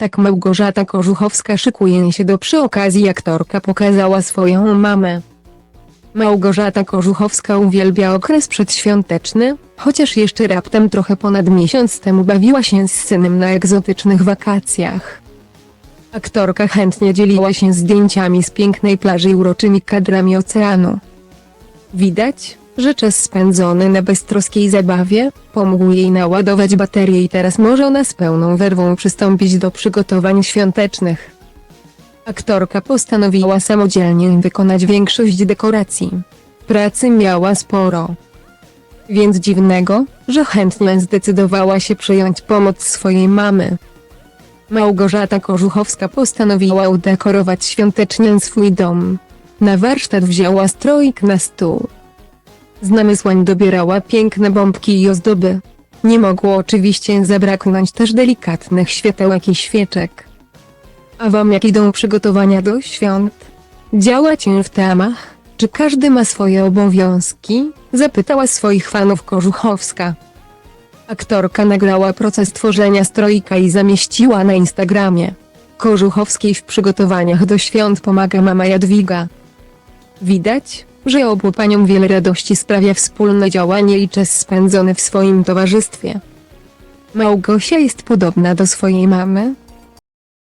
Tak Małgorzata Korzuchowska szykuje się do przy okazji aktorka pokazała swoją mamę. Małgorzata Korzuchowska uwielbia okres przedświąteczny, chociaż jeszcze raptem trochę ponad miesiąc temu bawiła się z synem na egzotycznych wakacjach. Aktorka chętnie dzieliła się zdjęciami z pięknej plaży i uroczymi kadrami oceanu. Widać, że czas spędzony na beztroskiej zabawie pomógł jej naładować baterię i teraz może ona z pełną werwą przystąpić do przygotowań świątecznych. Aktorka postanowiła samodzielnie wykonać większość dekoracji. Pracy miała sporo. Więc dziwnego, że chętnie zdecydowała się przyjąć pomoc swojej mamy. Małgorzata Korzuchowska postanowiła udekorować świątecznie swój dom. Na warsztat wzięła stroik na stół. Z namysłem dobierała piękne bombki i ozdoby. Nie mogło oczywiście zabraknąć też delikatnych światełek i świeczek. A wam jak idą przygotowania do świąt? Działacie w teamach? Czy każdy ma swoje obowiązki? Zapytała swoich fanów Korzuchowska. Aktorka nagrała proces tworzenia strojka i zamieściła na Instagramie. Korzuchowskiej w przygotowaniach do świąt pomaga mama Jadwiga. Widać, że obu paniom wiele radości sprawia wspólne działanie i czas spędzony w swoim towarzystwie. Małgosia jest podobna do swojej mamy,